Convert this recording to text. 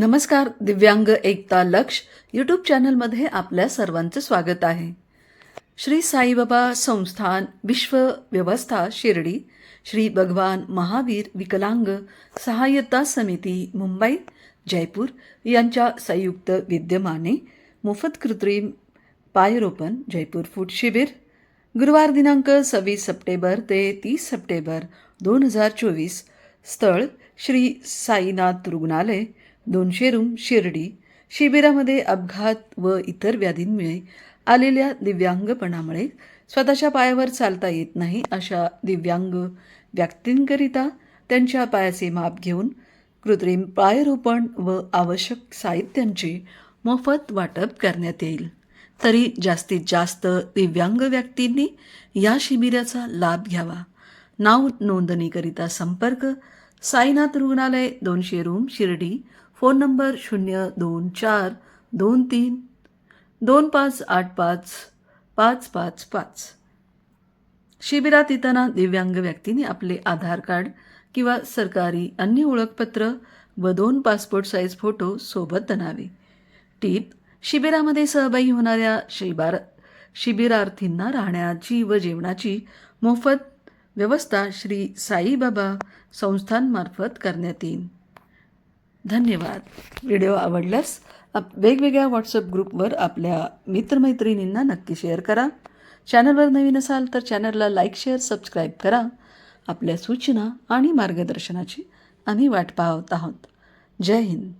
नमस्कार दिव्यांग एकता लक्ष यूट्यूब चॅनलमध्ये आपल्या सर्वांचं स्वागत आहे. श्री साईबाबा संस्थान विश्व व्यवस्था शिर्डी श्री भगवान महावीर विकलांग सहाय्यता समिती मुंबई जयपूर यांच्या संयुक्त विद्यमाने मोफत कृत्रिम पायरोपण जयपूर फूड शिबिर गुरुवार दिनांक सव्वीस सप्टेंबर ते तीस सप्टेंबर दोन हजार चोवीस स्थळ श्री साईनाथ रुग्णालय दोनशे रूम शिर्डी शिबिरामध्ये अपघात व इतर व्याधींमुळे आलेल्या दिव्यांगपणामुळे स्वतःच्या पायावर चालता येत नाही अशा दिव्यांग व्यक्तींकरिता त्यांच्या पायाचे माप घेऊन कृत्रिम पायरोपण व आवश्यक साहित्यांचे मोफत वाटप करण्यात येईल. तरी जास्तीत जास्त दिव्यांग व्यक्तींनी या शिबिराचा लाभ घ्यावा. नाव नोंदणीकरिता संपर्क साईनाथ रुग्णालय दोनशे रूम शिर्डी फोन नंबर शून्य दोन चार दोन तीन दोन पाच आठ पाच पाच पाच पाच. शिबिरात येताना दिव्यांग व्यक्तीने आपले आधार कार्ड किंवा सरकारी अन्य ओळखपत्र व दोन पासपोर्ट साईज फोटो सोबत आणावे टीप शिबिरामध्ये सहभागी होणाऱ्या शिबार शिबिरार्थींना राहण्याची व जेवणाची मोफत व्यवस्था श्री साईबाबा संस्थांमार्फत करण्यात येईल. धन्यवाद. व्हिडिओ आवडल्यास आप वेगवेगळ्या व्हॉट्सअप ग्रुपवर आपल्या मित्रमैत्रिणींना नक्की शेअर करा. चॅनलवर नवीन असाल तर चॅनलला लाईक शेअर सबस्क्राईब करा. आपल्या सूचना आणि मार्गदर्शनाची आम्ही वाट पाहत आहोत. जय हिंद.